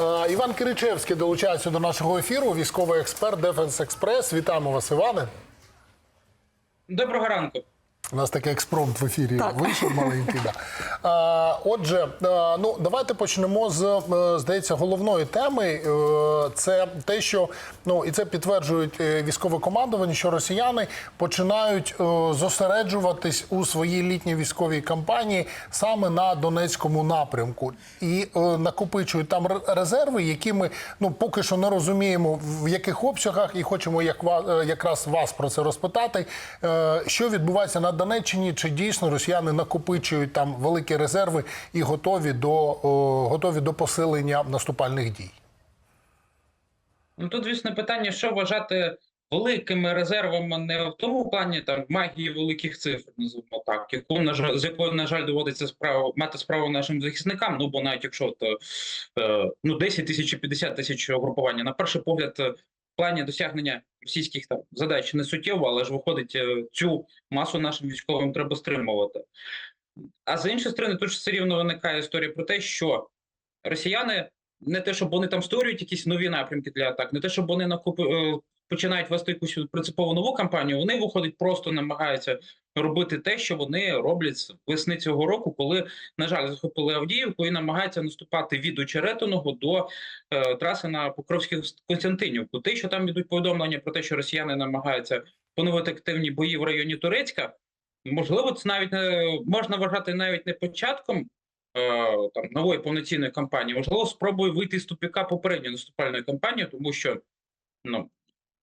Е, Іван Киричевський долучається до нашого ефіру. Військовий експерт Дефенс Експрес. Вітаємо вас, Іване. Доброго ранку. У нас такий експромт в ефірі вийшов маленький. Да. А, отже, е, ну давайте почнемо з е, здається головної теми. Е, Це те, що ну і це підтверджують військове командування, що росіяни починають зосереджуватись у своїй літній військовій кампанії саме на Донецькому напрямку і накопичують там резерви, які ми ну поки що не розуміємо в яких обсягах, і хочемо як якраз вас про це розпитати. Що відбувається на Донеччині? Чи дійсно росіяни накопичують там великі резерви і готові до о, готові до посилення наступальних дій? Ну тут, звісно, питання, що вважати великими резервами не в тому плані там магії великих цифр, називаємо так, яку на жаль, з якою на жаль доводиться справу мати справу нашим захисникам. Ну бо навіть якщо то е, ну 10 тисяч і 50 тисяч угрупування, на перший погляд. Плані досягнення російських там задач не суттєво, але ж виходить е, цю масу нашим військовим треба стримувати. А з іншої сторони, тут все рівно виникає історія про те, що росіяни не те, щоб вони там створюють якісь нові напрямки для атак, не те, щоб вони накупи, е, починають вести якусь принципово нову кампанію. Вони виходить, просто намагаються робити те, що вони роблять з весни цього року, коли на жаль захопили Авдіївку і намагаються наступати від очеретиного до е, траси на Покровських Константинівку. Те, що там йдуть повідомлення про те, що росіяни намагаються поновити активні бої в районі Турецька. Можливо, це навіть не можна вважати навіть не початком е, там нової повноцінної кампанії, можливо, спробує вийти з тупіка попередньої наступальної кампанії, тому що ну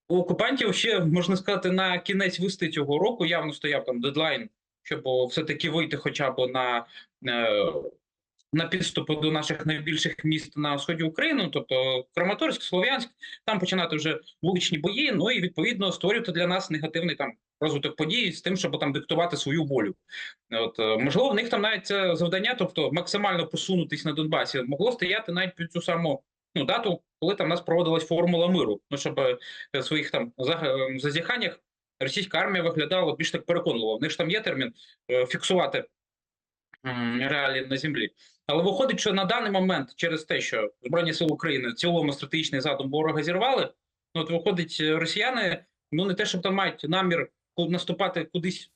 у окупантів ще можна сказати на кінець вести цього року явно стояв там дедлайн, щоб все таки вийти, хоча б на. Е, на підступи до наших найбільших міст на сході України, ну, тобто Краматорськ, Слов'янськ, там починати вже вуличні бої. Ну і відповідно створювати для нас негативний там розвиток подій з тим, щоб там диктувати свою волю. От е, можливо, в них там навіть це завдання, тобто максимально посунутись на Донбасі, могло стояти навіть під цю саму ну дату, коли там нас проводилась формула миру. Ну щоб е, в своїх там е, зазіханнях російська армія виглядала більш так переконливо. В них ж там є термін е, фіксувати реалії на землі. Але виходить, що на даний момент, через те, що Збройні сили України в цілому стратегічний задум ворога зірвали, ну от виходить, росіяни ну не те, щоб там мають намір наступати кудись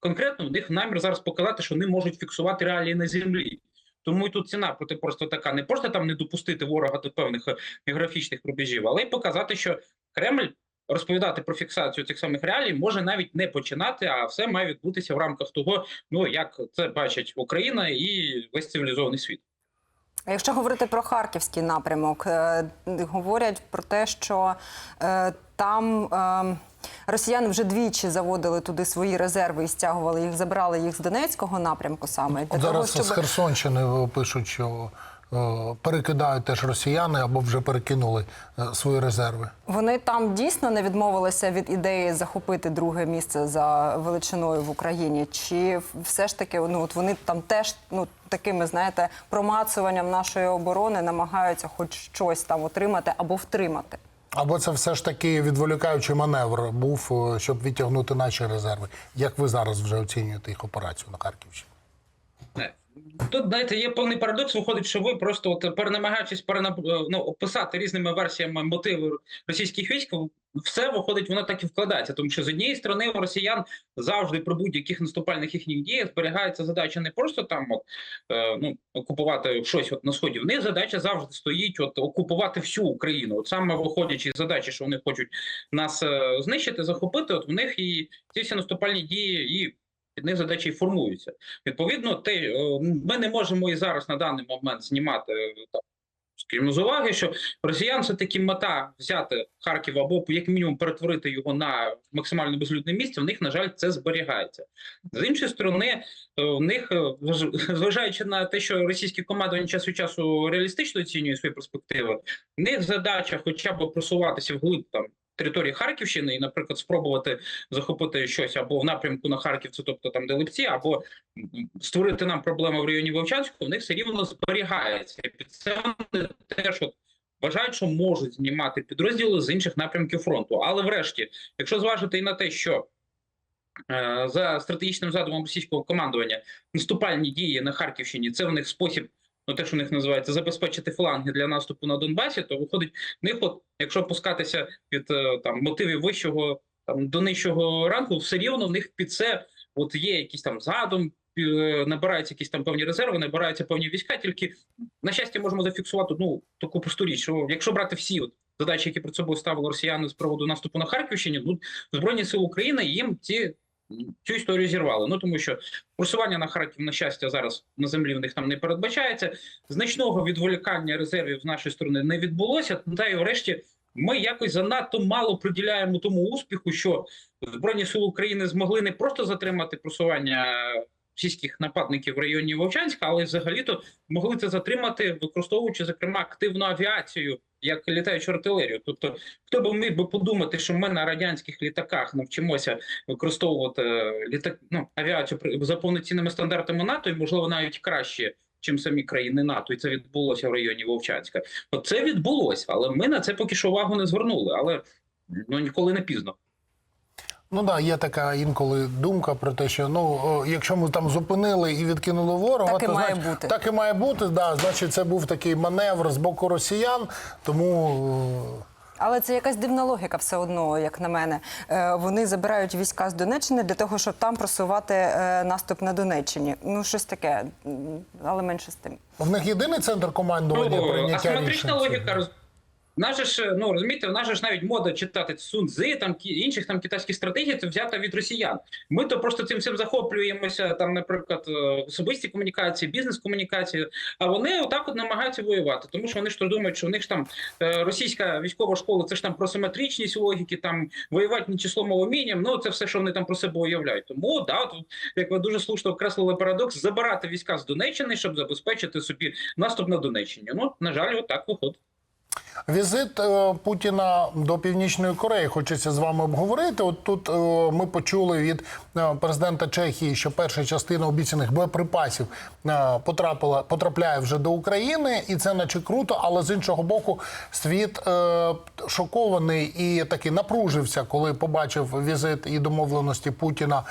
конкретно, у них намір зараз показати, що вони можуть фіксувати реалії на землі. Тому і тут ціна проти просто така: не просто там не допустити ворога до певних е, географічних рубежів, але й показати, що Кремль розповідати про фіксацію цих самих реалій може навіть не починати, а все має відбутися в рамках того, ну як це бачить Україна і весь цивілізований світ. А Якщо говорити про харківський напрямок, е, говорять про те, що е, там е, росіяни вже двічі заводили туди свої резерви і стягували їх, забрали їх з Донецького напрямку саме для От того, зараз щоб з Херсонщини пишуть, що е, перекидають теж росіяни або вже перекинули е, свої резерви. вони там дійсно не відмовилися від ідеї захопити друге місце за величиною в Україні, чи все ж таки ну от вони там теж ну такими знаєте промацуванням нашої оборони намагаються хоч щось там отримати або втримати. Або це все ж таки відволікаючий маневр був, е, щоб відтягнути наші резерви. Як ви зараз вже оцінюєте їх операцію на Харківщині? Тут, знаєте, є повний парадокс. Виходить, що ви просто от перенамагаючись перенап... ну, описати різними версіями мотиви російських військ, все виходить, воно так і вкладається. Тому що з однієї сторони у росіян завжди при будь-яких наступальних їхніх діях зберігається задача не просто там от, е, ну, окупувати щось от на сході. В них задача завжди стоїть от окупувати всю Україну. От саме виходячи з задачі, що вони хочуть нас е, знищити, захопити. От в них і ці всі наступальні дії і. Під них задачі і формуються. Відповідно, те, е, ми не можемо і зараз на даний момент знімати е, там, скажімо, з уваги, що росіян все таки мета взяти Харків або як мінімум перетворити його на максимально безлюдне місце. В них, на жаль, це зберігається. З іншої сторони, е, в них, зважаючи на те, що російські командування час від часу реалістично оцінюють свої перспективи, в них задача, хоча б просуватися вглиб там. Території Харківщини і, наприклад, спробувати захопити щось або в напрямку на Харків, це тобто там де Липці, або створити нам проблеми в районі Вовчанську, в них все рівно зберігається. Під це вони теж от вважають, що можуть знімати підрозділи з інших напрямків фронту. Але врешті, якщо зважити і на те, що е, за стратегічним задумом російського командування наступальні дії на Харківщині це в них спосіб ну те, що у них називається, забезпечити фланги для наступу на Донбасі, то виходить, в них, от, якщо опускатися від е, там мотивів вищого там до нижчого ранку, все рівно в них під це от є якийсь там задум, е, набираються якісь там певні резерви, набираються певні війська. Тільки на щастя можемо зафіксувати ну таку просту річ, що якщо брати всі от задачі, які перед собою ставили росіяни з приводу наступу на Харківщині, ну збройні сили України їм ці. Цю історію зірвали. Ну тому що просування на Харків, на щастя, зараз на землі в них там не передбачається. Значного відволікання резервів з нашої сторони не відбулося. Та й врешті ми якось занадто мало приділяємо тому успіху, що збройні сили України змогли не просто затримати просування російських нападників в районі Вовчанська, але взагалі-то могли це затримати, використовуючи зокрема активну авіацію як літаючу артилерію. Тобто, хто б міг би подумати, що ми на радянських літаках навчимося використовувати е, літак, ну, авіацію за повноцінними стандартами НАТО, і можливо навіть краще. Чим самі країни НАТО, і це відбулося в районі Вовчанська. От це відбулося, але ми на це поки що увагу не звернули. Але ну ніколи не пізно. Ну да, є така інколи думка про те, що ну якщо ми там зупинили і відкинули ворога, Так і то має значить, бути. Так і має бути. Да, значить, це був такий маневр з боку росіян. Тому Але це якась дивна логіка, все одно, як на мене. Е, Вони забирають війська з Донеччини для того, щоб там просувати е, наступ на Донеччині. Ну, щось таке, але менше з тим. в них єдиний центр командування Ну, прийняття асиметрична логіка. роз- В ж, ну розумієте, в ж навіть мода читати Сунзи, там інших там китайських стратегій, це взята від росіян. Ми то просто цим всім захоплюємося, там, наприклад, е, особисті комунікації, бізнес-комунікації. А вони отак от намагаються воювати, тому що вони ж то думають, що в них ж там е, російська військова школа, це ж там про симетричність логіки, там воювати не числом, а умінням. Ну це все, що вони там про себе уявляють. Тому да, тут як ви дуже слушно окреслили парадокс, забирати війська з Донеччини, щоб забезпечити собі наступ на Донеччині. Ну на жаль, отак виходить. Візит е, Путіна до Північної Кореї хочеться з вами обговорити. От тут е, ми почули від е, президента Чехії, що перша частина обіцяних боєприпасів потрапила потрапляє вже до України, і це наче круто. Але з іншого боку, світ шокований і таки напружився, коли побачив візит і домовленості Путіна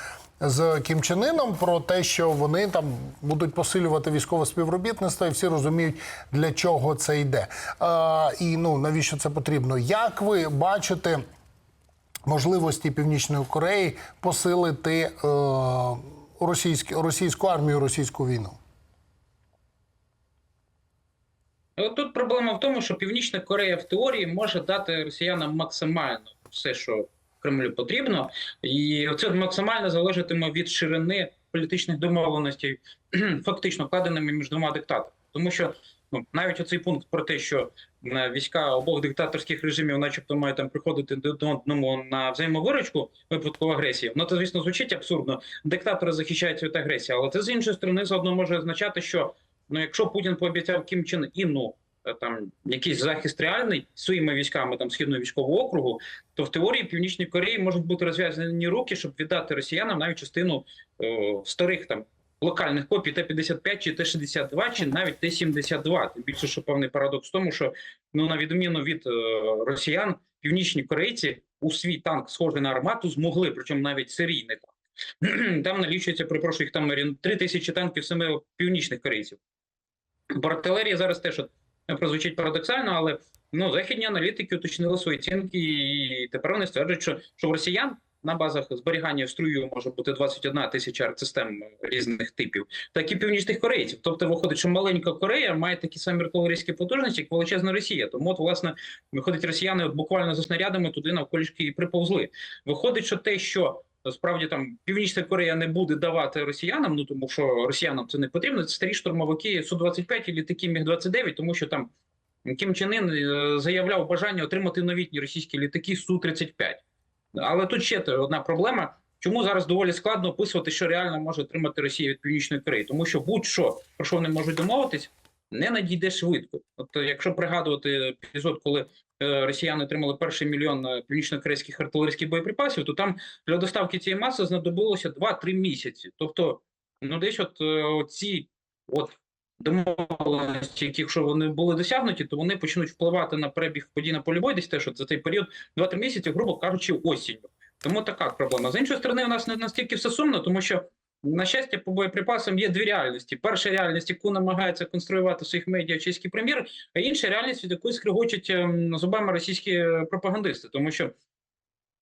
з Кім Чен Іном про те, що вони там будуть посилювати військове співробітництво, і всі розуміють, для чого це йде. Е, і ну навіщо це потрібно? Як ви бачите можливості Північної Кореї посилити е, російську, російську армію, російську війну? От Тут проблема в тому, що Північна Корея в теорії може дати росіянам максимально все, що Кремлю потрібно, і це максимально залежатиме від ширини політичних домовленостей, фактично вкладеними між двома диктаторами. Тому що ну, навіть оцей пункт про те, що е, війська обох диктаторських режимів, начебто, мають там приходити до одному на взаємовиручку випадку агресії, ну це звісно звучить абсурдно. Диктатори захищаються від агресії, але це з іншої сторони заодно може означати, що ну, якщо Путін пообіцяв Кім Чен Іну там якийсь захист реальний своїми військами там східного військового округу, то в теорії Північної Кореї можуть бути розв'язані руки, щоб віддати росіянам навіть частину е, старих там локальних копій Т-55 чи Т-62, чи навіть Т-72. Тим більше, що певний парадокс в тому, що ну на відміну від е, росіян, північні корейці у свій танк, схожий на армату, змогли, причому навіть серійний танк. Там налічується, перепрошую, їх там 3 тисячі танків саме північних корейців. Бо артилерія зараз теж е, прозвучить парадоксально, але ну, західні аналітики уточнили свої оцінки, і тепер вони стверджують, що, що в росіян на базах зберігання струю може бути 21 тисяча артсистем різних типів, так і північних корейців. Тобто виходить, що маленька Корея має такі самі артилерійські потужності, як величезна Росія. Тому, от, власне, виходить, росіяни буквально за снарядами туди навколішки і приповзли. Виходить, що те, що Справді там Північна Корея не буде давати росіянам, ну тому що росіянам це не потрібно. Це старі штурмовики су 25 і літаки Міг 29 тому що там Кім Чен Ін е, заявляв бажання отримати новітні російські літаки су 35 Але тут ще одна проблема. Чому зараз доволі складно описувати, що реально може отримати Росія від Північної Кореї? Тому що будь-що про що вони можуть домовитись, не надійде швидко. От е, якщо пригадувати епізод, коли росіяни отримали перший мільйон е, північно-корейських артилерійських боєприпасів, то там для доставки цієї маси знадобилося 2-3 місяці. Тобто, ну десь от е, ці от домовленості, які якщо вони були досягнуті, то вони почнуть впливати на перебіг подій на полі бою десь теж за цей період 2-3 місяці, грубо кажучи, осінню. Тому така проблема. З іншої сторони, у нас не настільки все сумно, тому що На щастя, по боєприпасам є дві реальності. Перша реальність, яку намагається конструювати в своїх медіа чеський прем'єр, а інша реальність, від якої скригочуть ем, зубами російські е, пропагандисти. Тому що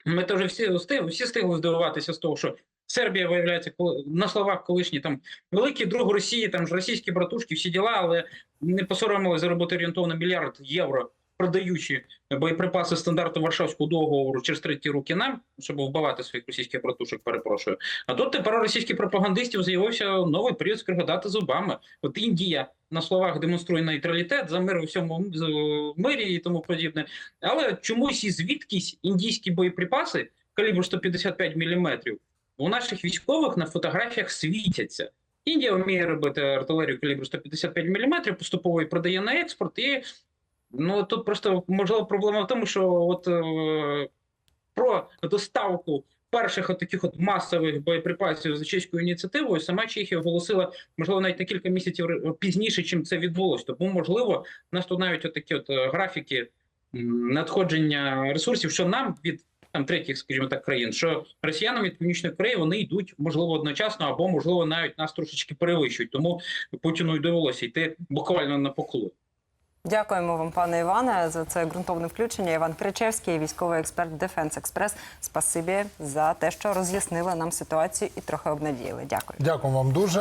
ми теж всі всі встигли здивуватися з того, що Сербія виявляється на словах колишній там великий друг Росії, там ж російські братушки, всі діла, але не посоромили заробити орієнтовно мільярд євро, продаючи боєприпаси стандарту Варшавського договору через треті руки нам, щоб вбивати своїх російських братушок. Перепрошую. А тут тепер російських пропагандистів з'явився новий період скриготати зубами. От Індія на словах демонструє нейтралітет за мир у всьому мирі і тому подібне. Але чомусь і звідкись індійські боєприпаси калібру 155 мм у наших військових на фотографіях світяться. Індія вміє робити артилерію калібру 155 мм, поступово і продає на експорт. І ну тут просто можливо проблема в тому, що от е, про доставку перших таких от масових боєприпасів за чеською ініціативою сама Чехія оголосила, можливо, навіть на кілька місяців пізніше, чим це відбулося. Тому, можливо, у нас тут навіть от такі от е, графіки надходження ресурсів, що нам від там третіх, скажімо так, країн, що росіянам від північної Кореї вони йдуть можливо одночасно, або можливо навіть нас трошечки перевищують. Тому Путіну й довелося йти буквально на поклон. Дякуємо вам, пане Іване, за це ґрунтовне включення. Іван Кричевський, військовий експерт Дефенс Експрес. Спасибі за те, що роз'яснили нам ситуацію і трохи обнадіяли. Дякую. Дякую вам дуже.